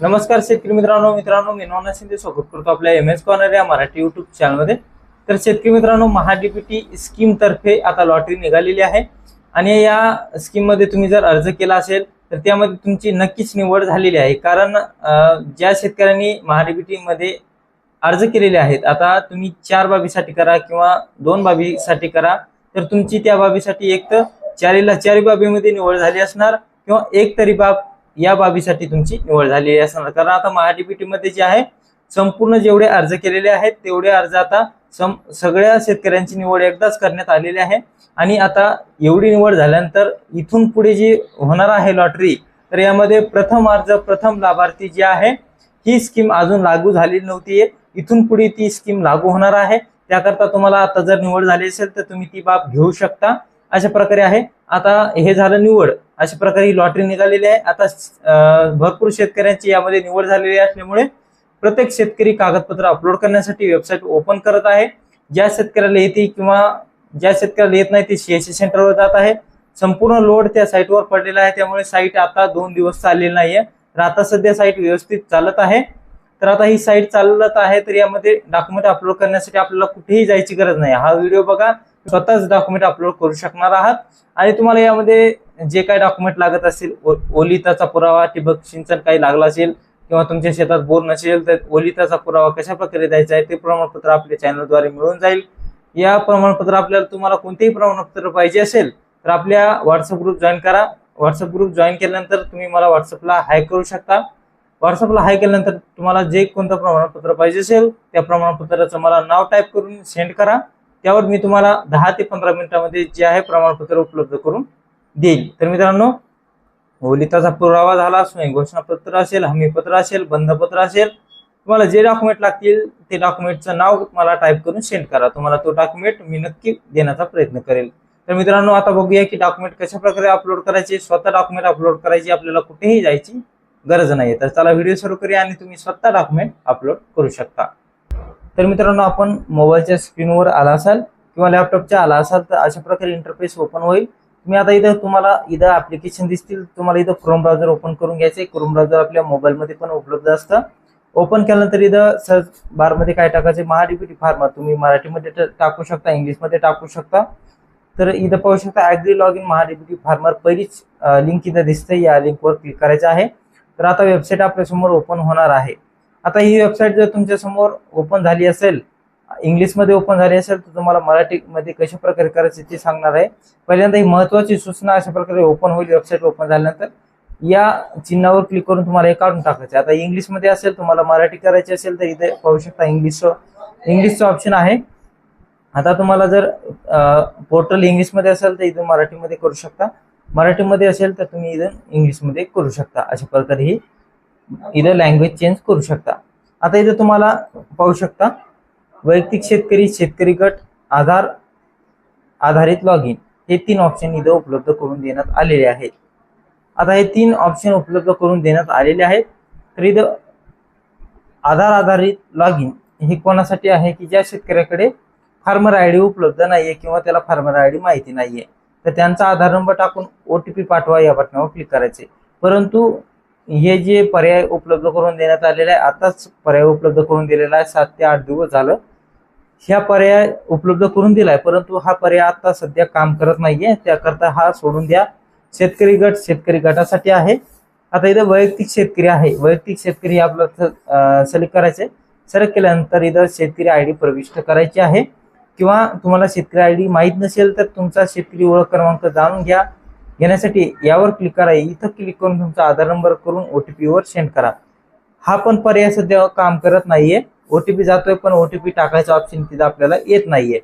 नमस्कार शेतकरी मित्रांनो मित्रांनो मी नॉना शिंदे स्वागत करतो आपल्या एम एस कॉर्नर या मराठी युट्यूब चॅनलमध्ये तर शेतकरी मित्रांनो महाडीपीटी स्कीमतर्फे आता लॉटरी निघालेली आहे. आणि या स्कीममध्ये तुम्ही जर अर्ज केला असेल तर त्यामध्ये तुमची नक्कीच निवड झालेली आहे. कारण ज्या शेतकऱ्यांनी महाडीपीटीमध्ये अर्ज केलेले आहेत आता तुम्ही चार बाबीसाठी करा किंवा दोन बाबीसाठी करा तर तुमची त्या बाबीसाठी एक तर चारीला चारी बाबीमध्ये निवड झाली असणार किंवा एक तरी बाब या बाबीसाठी तुमची निवड झालेली असणार. कारण आता महाडीपीटी मध्ये जे आहे संपूर्ण जेवढे अर्ज केलेले आहेत तेवढे अर्ज आता सम सगळ्या शेतकऱ्यांची निवड एकदाच करण्यात आलेली आहे. आणि आता एवढी निवड झाल्यानंतर इथून पुढे जी होणार आहे लॉटरी तर यामध्ये प्रथम अर्ज प्रथम लाभार्थी जी आहे ही स्कीम अजून लागू झालेली नव्हती इथून पुढे ती स्कीम लागू होणार आहे. त्याकरता तुम्हाला आता जर निवड झाली असेल तर तुम्ही ती बाब घेऊ शकता. अशा प्रकारे आहे. आता हे झालं निवड. अशा प्रकारे ही लॉटरी निघालेली आहे. आता भरपूर शेतकऱ्यांची यामध्ये निवड झालेली असल्यामुळे प्रत्येक शेतकरी कागदपत्र अपलोड करण्यासाठी वेबसाईट ओपन करत आहे. ज्या शेतकऱ्याला येते किंवा ज्या शेतकऱ्याला येत नाही ते सीएससी सेंटरवर जात आहे. संपूर्ण लोड त्या साईटवर पडलेला आहे. त्यामुळे साईट आता दोन दिवस चाललेली नाहीये. तर आता सध्या साईट व्यवस्थित चालत आहे. तर आता ही साईट चालत आहे तर यामध्ये डॉक्युमेंट अपलोड करण्यासाठी आपल्याला कुठेही जायची गरज नाही. हा व्हिडिओ बघा. स्वतःच डॉक्युमेंट अपलोड करू शकणार आहात. आणि तुम्हाला यामध्ये जे काही डॉक्युमेंट लागत असतील ओलिताचा पुरावा ठिबक सिंचन काही लागला असेल किंवा तुमच्या शेतात बोर नसेल तर ओलिताचा पुरावा कशा प्रकारे द्यायचा आहे ते प्रमाणपत्र आपल्या चॅनलद्वारे मिळून जाईल. या प्रमाणपत्र आपल्याला तुम्हाला कोणतेही प्रमाणपत्र पाहिजे असेल तर आपल्या व्हॉट्सअप ग्रुप जॉईन करा. व्हॉट्सअप ग्रुप जॉईन केल्यानंतर तुम्ही मला व्हॉट्सअपला हाय करू शकता. व्हॉट्सअपला हाय केल्यानंतर तुम्हाला जे कोणतं प्रमाणपत्र पाहिजे असेल त्या प्रमाणपत्राचं मला नाव टाईप करून सेंड करा. त्यावर मी तुम्हाला दहा ते पंधरा मिनिटामध्ये जे आहे प्रमाणपत्र उपलब्ध करून देईल. तर मित्रांनो ओलिताचा पुरावा झाला स्वयं घोषणापत्र असेल हमीपत्र असेल बंधपत्र असेल तुम्हाला जे डॉक्युमेंट लागतील ते डॉक्युमेंटचं नाव मला टाईप करून सेंड करा. तुम्हाला तो डॉक्युमेंट मी नक्की देण्याचा प्रयत्न करेल. तर मित्रांनो आता बघूया की डॉक्युमेंट कशा प्रकारे अपलोड करायचे स्वतः डॉक्युमेंट अपलोड करायची आपल्याला कुठेही जायची गरज नाही तर चला व्हिडिओ सुरू करूया आणि तुम्ही स्वतः डॉक्युमेंट अपलोड करू शकता. तर मित्रांनो आपण मोबाईलच्या स्क्रीनवर आला असाल किंवा लॅपटॉपच्या आला असाल तर अशा प्रकारे इंटरफेस ओपन होईल. तुम्ही आता इथं तुम्हाला इथं ऍप्लिकेशन दिसतील. तुम्हाला इथं क्रोम ब्राउझर ओपन करून घ्यायचे क्रोम ब्राउझर आपल्या मोबाईलमध्ये पण उपलब्ध असतं. ओपन केल्यानंतर इथं सर्च बारमध्ये काय टाकायचे महाडीपीटी फार्मर तुम्ही मराठीमध्ये टाकू शकता इंग्लिशमध्ये टाकू शकता. तर इथं पाहू शकता agri log in MahaDBT farmer पहिलीच लिंक इथं दिसते या लिंकवर क्लिक करायचं आहे. तर आता वेबसाईट आपल्यासमोर ओपन होणार आहे. आता ही वेबसाईट जर तुमच्यासमोर ओपन झाली असेल इंग्लिशमध्ये ओपन झाली असेल तर तुम्हाला मराठीमध्ये कशा प्रकारे करायचे ते सांगणार आहे. पहिल्यांदा ही महत्वाची सूचना अशा प्रकारे ओपन होईल वेबसाईट ओपन झाल्यानंतर. या चिन्हावर क्लिक करून तुम्हाला हे काढून टाकायचे आता इंग्लिशमध्ये असेल तुम्हाला मराठी करायची असेल तर इथे पाहू शकता इंग्लिश इंग्लिशचं ऑप्शन आहे. आता तुम्हाला जर पोर्टल इंग्लिशमध्ये असेल तर इथं मराठीमध्ये करू शकता. मराठीमध्ये असेल तर तुम्ही इथं इंग्लिशमध्ये करू शकता. अशा प्रकारे ही इथं लँग्वेज चेंज करू शकता. आता इथं तुम्हाला पाहू शकता वैयक्तिक शेतकरी शेतकरी गट आधार आधारित लॉग इन हे तीन ऑप्शन इथं उपलब्ध करून देण्यात आलेले आहेत. आता हे तीन ऑप्शन उपलब्ध करून देण्यात आलेले आहेत. तर इथं आधार आधारित लॉग इन हे कोणासाठी आहे की ज्या शेतकऱ्याकडे फार्मर आय डी उपलब्ध नाहीये किंवा त्याला फार्मर आय डी माहिती नाहीये. तर त्यांचा आधार नंबर टाकून ओ टी पी पाठवा या बटनावर क्लिक करायचे. परंतु हे जे पर्याय उपलब्ध करून देण्यात आलेले आहे आताच पर्याय उपलब्ध करून दिलेला आहे सात ते आठ दिवस झालं. ह्या पर्याय उपलब्ध करून दिलाय परंतु हा पर्याय आता सध्या काम करत नाहीये. त्याकरता हा सोडून द्या. शेतकरी गट शेतकरी गटासाठी आहे. आता इथं वैयक्तिक शेतकरी आहे. वैयक्तिक शेतकरी हे आपलं सिलेक्ट करायचे सिलेक्ट केल्यानंतर इथं शेतकरी आय डी प्रविष्ट करायची आहे. किंवा तुम्हाला शेतकरी आय डी माहीत नसेल तर तुमचा शेतकरी ओळख क्रमांक जाणून घ्या. घेण्यासाठी यावर क्लिक करा. इथं क्लिक करून तुमचा आधार नंबर करून ओटीपी वर सेंड करा. हा पण पर्याय सध्या काम करत नाहीये. ओटीपी जातोय पण ओटीपी टाकायचा ऑप्शन तिथं आपल्याला येत नाहीये.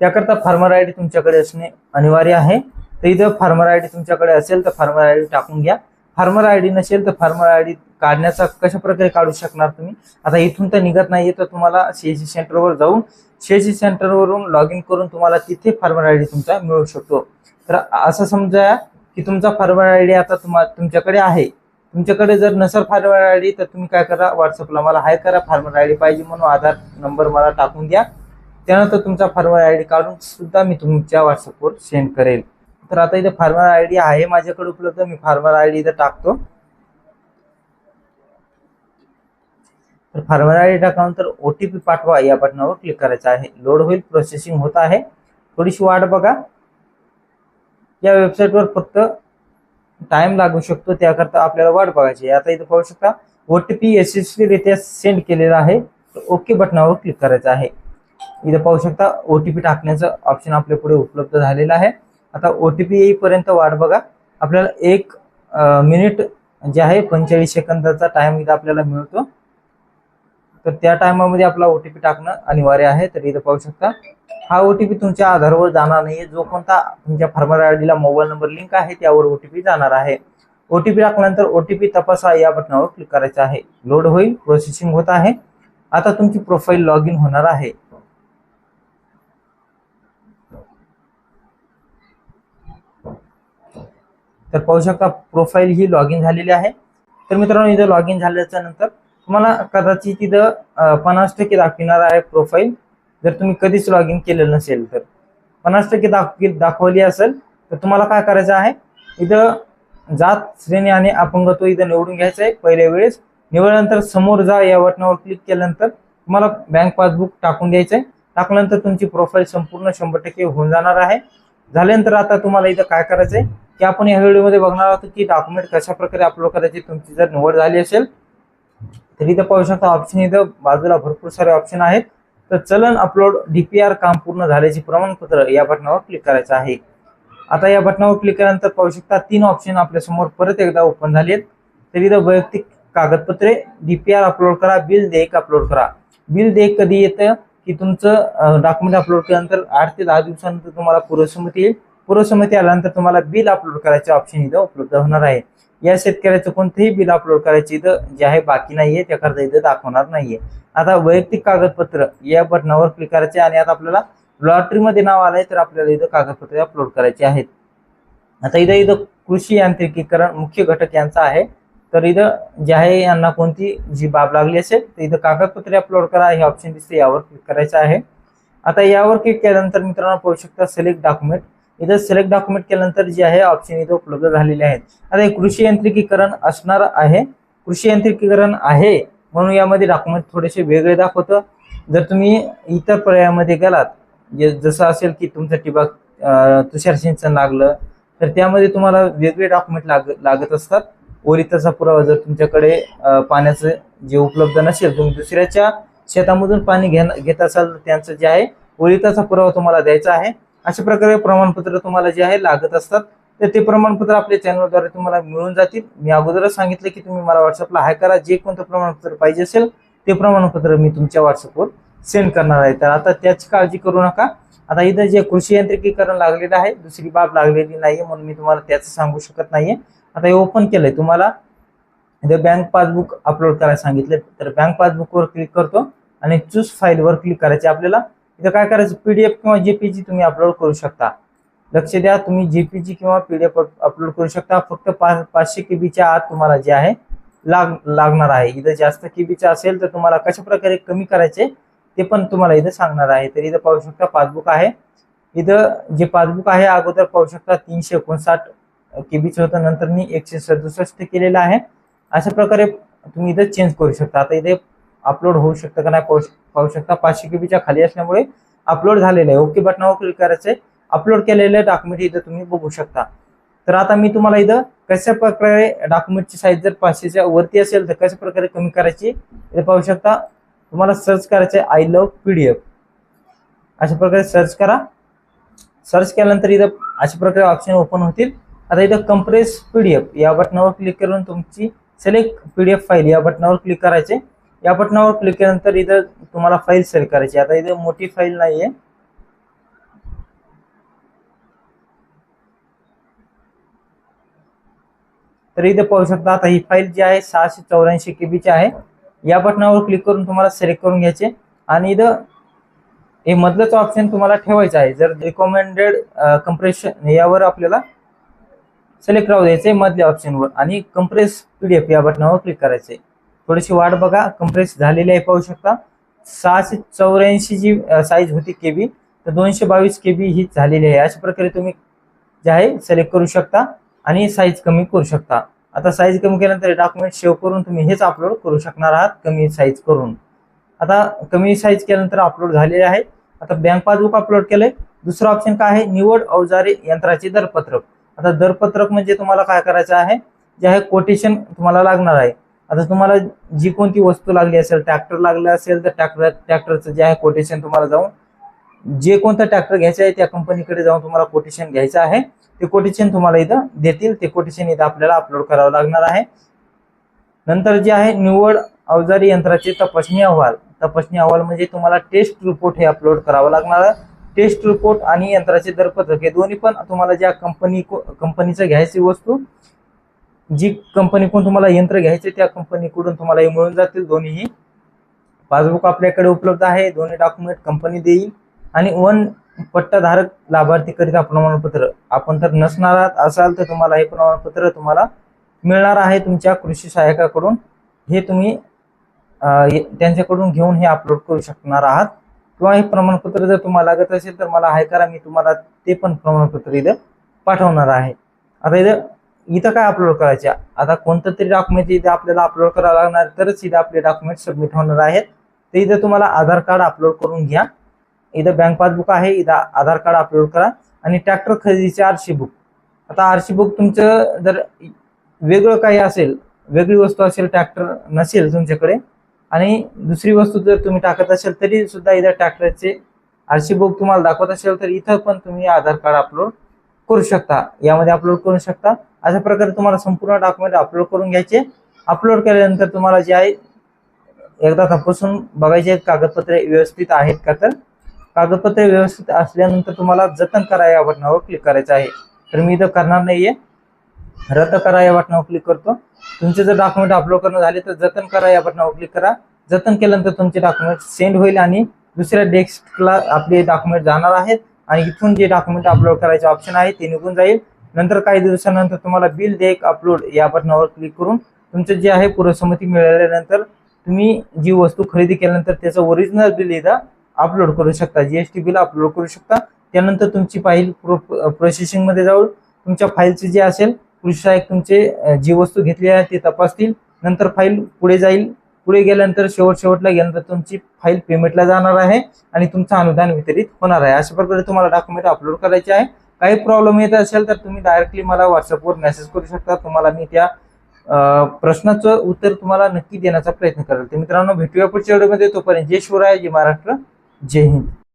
त्याकरता फार्मर आय डी तुमच्याकडे असणे अनिवार्य आहे. तर इथं फार्मर आय डी तुमच्याकडे असेल तर फार्मर आय डी टाकून घ्या. फार्मर आय डी नसेल तर फार्मर आय डी काढण्याचा कशा प्रकारे काढू शकणार तुम्ही? आता इथून तर निघत नाहीये तर तुम्हाला सीएससी सेंटरवर जाऊन सीएससी सेंटरवरून लॉग इन करून तुम्हाला तिथे फार्मर आय डी तुमचा मिळू शकतो. तर असं समजा की तुमचा फॉरवर्ड आय डी आता तुम्हा तुमच्याकडे आहे. तुमच्याकडे जर नसेल फार्मर आय डी तर तुम्ही काय करा व्हॉट्सअपला मला हाय करा फार्मर आय डी पाहिजे म्हणून आधार नंबर मला टाकून द्या. त्यानंतर तुमचा फॉर्मर आय डी काढून सुद्धा मी तुमच्या व्हॉट्सअपवर सेंड करेल. तर आता इथे फार्मर आय डी आहे माझ्याकडे उपलब्ध मी फार्मर आय डी इथं टाकतो. तर फार्मर आय डी टाकल्यानंतर ओ टी पी पाठवा या बटनावर क्लिक करायचं आहे. लोड होईल प्रोसेसिंग होत आहे. थोडीशी वाट बघा. या वेबसाईटवर फक्त टाइम लागू शकतो त्याकरता आपल्याला वाट बघायची आता इथं पाहू शकता ओ टी पी यशस्वीरित्या सेंड केलेला आहे. ओके बटनावर क्लिक करायचं आहे. इथं पाहू शकता ओ टी पी टाकण्याचं ऑप्शन आपल्या पुढे उपलब्ध झालेलं आहे. आता ओ टी पी येईपर्यंत वाट बघा. आपल्याला एक मिनिट जे आहे पंचेचाळीस सेकंदाचा टाइम इथं आपल्याला मिळतो. तर त्या टायमामध्ये आपला ओ टी पी टाकणं अनिवार्य आहे. तर इथं पाहू शकता हा ओटीपी तुमच्या आधारवर जाणार नाहीये. जो कोणता तुमच्या फार्मर आय डीला मोबाईल नंबर लिंक आहे त्यावर ओटीपी जाणार आहे. ओटीपी टाकल्यानंतर ओटीपी तपासा या बटनावर क्लिक करायचं आहे. लोड होईल प्रोसेसिंग होत आहे. आता तुमची प्रोफाईल लॉग इन होणार आहे. तर पाहू शकता प्रोफाईल ही लॉग इन झालेली आहे. तर मित्रांनो इथं लॉग इन झाल्याच्यानंतर तुम्हाला कदाचित इथं पन्नास टक्के दाखविणार आहे प्रोफाईल जर तुम्ही कधीच लॉग इन केलेलं नसेल तर. पन्नास टक्के दाख दाखवली असेल तर तुम्हाला काय करायचं आहे? इथं जात श्रेणी आणि अपंगत्व इथं निवडून घ्यायचं आहे. पहिल्या वेळेस निवडल्यानंतर समोर जा या बटनावर क्लिक केल्यानंतर तुम्हाला बँक पासबुक टाकून द्यायचं आहे. टाकल्यानंतर तुमची प्रोफाईल संपूर्ण शंभर टक्के होऊन जाणार आहे. झाल्यानंतर आता तुम्हाला इथं काय करायचं आहे? की आपण या व्हिडिओमध्ये बघणार आहोत की डॉक्युमेंट कशा प्रकारे अपलोड करायची तुमची जर निवड झाली असेल तर इथं पाहू शकता ऑप्शन इथं बाजूला भरपूर सारे ऑप्शन आहेत. तर चलन अपलोड डीपीआर काम पूर्ण झाल्याचे प्रमाणपत्र या बटनावर क्लिक करायचं आहे. आता या बटनावर क्लिक केल्यानंतर पाहू शकता तीन ऑप्शन आपल्यासमोर परत एकदा ओपन झाले आहेत तर इथं वैयक्तिक कागदपत्रे डीपीआर अपलोड करा बिल देयक अपलोड करा. बिल देयक कधी येतं? की तुमचं डॉक्युमेंट अपलोड केल्यानंतर आठ ते दहा दिवसानंतर तुम्हाला पूर्वसंमती येईल. पूर्वसंमती आल्यानंतर तुम्हाला बिल अपलोड करायचे ऑप्शन इथं उपलब्ध होणार आहे. या शेतकऱ्याचं कोणतेही बिल अपलोड करायचे इथं जे आहे बाकी नाहीये त्याकरता इथं दाखवणार नाहीये. आता वैयक्तिक कागदपत्र या बटनावर क्लिक करायचे आणि आता आपल्याला लॉटरीमध्ये नाव आलंय तर आपल्याला इथं कागदपत्रे अपलोड करायचे आहेत. आता इथं इथं कृषी यांत्रिकीकरण मुख्य घटक यांचा आहे. तर इथं जे आहे यांना कोणती जी बाब लागली असेल तर इथं कागदपत्रे अपलोड करा हे ऑप्शन दिसते यावर क्लिक करायचं आहे. आता यावर क्लिक केल्यानंतर मित्रांनो पाहू शकता सिलेक्ट डॉक्युमेंट इथं सिलेक्ट डॉक्युमेंट केल्यानंतर जे आहे ऑप्शन इथं उपलब्ध झालेले आहेत. आता हे कृषी यांत्रिकीकरण असणार आहे. कृषी यांत्रिकीकरण आहे म्हणून यामध्ये डॉक्युमेंट थोडेसे वेगळे दाखवतं. जर तुम्ही इतर पर्यायामध्ये गेलात जे जसं असेल की तुमचं ठिबक तुषार सिंचन लागलं तर त्यामध्ये तुम्हाला वेगळे डॉक्युमेंट लाग लागत असतात. ओलिताचा पुरावा जर तुमच्याकडे पाण्याचं जे उपलब्ध नसेल तुम्ही दुसऱ्याच्या शेतामधून पाणी घेत असाल तर त्यांचं जे आहे ओलिताचा पुरावा तुम्हाला द्यायचा आहे. अशा प्रकारे प्रमाणपत्र तुम्हाला जे आहे लागत असतात तर ते प्रमाणपत्र आपल्या चॅनलद्वारे तुम्हाला मिळून जातील. मी अगोदरच सांगितलं की तुम्ही मला व्हॉट्सअपला हाय करा. जे कोणतं प्रमाणपत्र पाहिजे असेल ते प्रमाणपत्र मी तुमच्या व्हॉट्सअपवर सेंड करणार आहे. तर आता त्याची काळजी करू नका. आता इथं जे कृषी यांत्रिकीकरण लागलेलं आहे दुसरी बाब लागलेली नाहीये म्हणून मी तुम्हाला त्याचं सांगू शकत नाहीये. आता हे ओपन केलंय. तुम्हाला इथं बँक पासबुक अपलोड करायला सांगितलं. तर बँक पासबुकवर क्लिक करतो आणि चूज फाईलवर क्लिक करायचे आपल्याला इथं काय करायचं? पीडीएफ किंवा जेपीजी तुम्ही अपलोड करू शकता. लक्ष द्या तुम्ही जेपीजी किंवा पीडीएफ अपलोड करू शकता. फक्त पाचशे केबीच्या आत तुम्हाला जे आहे लाग लागणार आहे. इथं जास्त केबीचं असेल तर तुम्हाला कशा प्रकारे कमी करायचे ते पण तुम्हाला इथं सांगणार आहे. तर इथं पाहू शकता पासबुक आहे. इथं जे पासबुक आहे अगोदर पाहू शकता तीनशे एकोणसाठ केबीचं होतं. नंतर मी एकशे सदुसष्ट केलेलं आहे. अशा प्रकारे तुम्ही इथं चेंज करू शकता. आता इथे अपलोड होऊ शकतं का नाही पाहू शकता. पाचशे केबीच्या खाली असल्यामुळे अपलोड झालेलं आहे. ओके बटनावर क्लिक करायचंय. अपलोड केलेले डॉक्युमेंट इथं तुम्ही बघू शकता. तर आता मी तुम्हाला इथं कशा प्रकारे डॉक्युमेंटची साईज जर पाचशेच्या वरती असेल तर कशा प्रकारे कमी करायची इथे पाहू शकता. तुम्हाला सर्च करायचं आय लव्ह पीडीएफ अशा प्रकारे सर्च करा. सर्च केल्यानंतर इथं अशा प्रकारे ऑप्शन ओपन होतील. आता इथं कंप्रेस पीडीएफ या बटनावर क्लिक करून तुमची सिलेक्ट पीडीएफ फाईल या बटनावर क्लिक करायचे. या बटनावर क्लिक केल्यानंतर इथं तुम्हाला फाईल सिलेक्ट करायची आता इथं मोठी फाईल नाहीये. तर इथे पाहू शकता आता ही फाईल जी आहे सहाशे चौऱ्याऐंशी केबीची आहे. या बटनावर क्लिक करून तुम्हाला सिलेक्ट करून घ्यायचे. आणि इथं हे मधलंच ऑप्शन तुम्हाला ठेवायचं आहे. जर रिकमेंडेड कम्प्रेशन यावर आपल्याला सिलेक्ट राहू द्यायचे मधल्या ऑप्शनवर आणि कम्प्रेस पीडीएफ या बटनावर क्लिक करायचे थोडीशी वाट बघा कम्प्रेस झालेली आहे पाहू शकता. सहाशे चौऱ्याऐंशी जी साईज होती केबी तर दोनशे बावीस केबी ही झालेली आहे. अशा प्रकारे तुम्ही जे आहे सिलेक्ट करू शकता आणि साईज कमी करू शकता. आता साईज कमी केल्यानंतर डॉक्युमेंट सेव्ह करून तुम्ही हेच अपलोड करू शकणार आहात कमी साईज करून. आता कमी साईज केल्यानंतर अपलोड झालेले आहे. आता बँक पासबुक अपलोड केलंय. दुसरं ऑप्शन काय आहे? निवड अवजारे यंत्राचे दरपत्रक. आता दरपत्रक म्हणजे तुम्हाला काय करायचं आहे? जे आहे कोटेशन तुम्हाला लागणार आहे. आता तुम्हाला जी कोणती वस्तू लागली असेल ट्रॅक्टर लागला असेल तर ट्रॅक्टर ट्रॅक्टरचं जे आहे कोटेशन तुम्हाला जाऊन जे कोणतं ट्रॅक्टर घ्यायचं आहे त्या कंपनीकडे जाऊन तुम्हाला कोटेशन घ्यायचं आहे. ते कोटेशन तुम्हाला इथं देतील. ते कोटेशन इथं आपल्याला अपलोड करावं लागणार आहे. नंतर जे आहे निवड अवजारी यंत्राचे तपासणी अहवाल. तपासणी अहवाल म्हणजे तुम्हाला टेस्ट रिपोर्ट हे अपलोड करावं लागणार आहे. टेस्ट रिपोर्ट आणि यंत्राचे दरपत्रक हे दोन्ही पण तुम्हाला ज्या कंपनी कंपनीचं घ्यायची वस्तू जी कंपनीकडून तुम्हाला यंत्र घ्यायचे त्या कंपनीकडून तुम्हाला हे मिळून जातील. दोन्हीही पासबुक आपल्याकडे उपलब्ध आहे. दोन्ही डॉक्युमेंट कंपनी देईल. आणि वन पट्टाधारक लाभार्थीकरिता प्रमाणपत्र. आपण तर नसणार आहात. असाल तर तुम्हाला हे प्रमाणपत्र तुम्हाला मिळणार आहे तुमच्या कृषी सहाय्यकाकडून. हे तुम्ही त्यांच्याकडून घेऊन हे अपलोड करू शकणार आहात. किंवा हे प्रमाणपत्र जर तुम्हाला लागत असेल तर मला हाय करा मी तुम्हाला ते पण प्रमाणपत्र इथं पाठवणार आहे. आता इथं इथं काय अपलोड करायचे? आता कोणतं तरी डॉक्युमेंट इथे आपल्याला अपलोड करावं लागणार तरच इथं आपले डॉक्युमेंट सबमिट होणार आहेत. तर इथं तुम्हाला आधार कार्ड अपलोड करून घ्या. इथं बँक पासबुक आहे इथं आधार कार्ड अपलोड करा. आणि ट्रॅक्टर खरेदीचे आरशी बुक आता आरशी बुक तुमचं जर वेगळं काही असेल वेगळी वस्तू असेल ट्रॅक्टर नसेल तुमच्याकडे आणि दुसरी वस्तू जर तुम्ही टाकत असेल तरी सुद्धा इथं ट्रॅक्टरचे आरशी बुक तुम्हाला दाखवत असेल तर इथं पण तुम्ही आधार कार्ड अपलोड करू शकता. यामध्ये अपलोड करू शकता. अशा प्रकारे तुम्हाला संपूर्ण डॉक्युमेंट अपलोड करून घ्यायचे. अपलोड केल्यानंतर तुम्हाला जे आहे एकदा तपासून बघायचे आहेत कागदपत्रे व्यवस्थित आहेत का तर. कागदपत्रे व्यवस्थित असल्यानंतर तुम्हाला जतन करा या बटनावर क्लिक करायचं आहे. तर मी इथं करणार नाहीये. रद्द करा या बटनावर क्लिक करतो. तुमचे जर डॉक्युमेंट अपलोड करणं झाले तर जतन करा या बटनावर क्लिक करा. जतन केल्यानंतर तुमचे डॉक्युमेंट सेंड होईल आणि दुसऱ्या डेस्कला आपले डॉक्युमेंट जाणार आहेत. आणि इथून जे डॉक्युमेंट अपलोड करायचे ऑप्शन आहे ते निघून जाईल. नंतर काही दिवसानंतर तुम्हाला बिल देक अपलोड या बटनावर क्लिक करून तुमचं जे आहे पूर्वसंमती मिळाल्यानंतर तुम्ही जी वस्तू खरेदी केल्यानंतर त्याचं ओरिजिनल बिल इथं अपलोड करू शकता. जीएसटी बिल अपलोड करू शकता. त्यानंतर तुमची फाईल प्रोसेसिंगमध्ये जाऊन तुमच्या फाईलचे जे असेल कृषी सहाय्यक तुमचे जी वस्तू घेतली आहे ते तपासतील. नंतर फाईल पुढे जाईल. पुढे गेल्यानंतर शेवट शेवटला गेल्यानंतर तुमची फाईल पेमेंटला जाणार आहे आणि तुमचं अनुदान वितरित होणार आहे. अशा प्रकारे तुम्हाला डॉक्युमेंट अपलोड करायचे आहे. काही प्रॉब्लेम येत असेल तर तुम्ही डायरेक्टली मला व्हॉट्सअपवर मेसेज करू शकता. तुम्हाला मी त्या प्रश्नाचं उत्तर तुम्हाला नक्की देण्याचा प्रयत्न करेल. तर मित्रांनो भेटूया पुढच्या व्हिडिओमध्ये तोपर्यंत जय शिवराय जय महाराष्ट्र जय हिंद.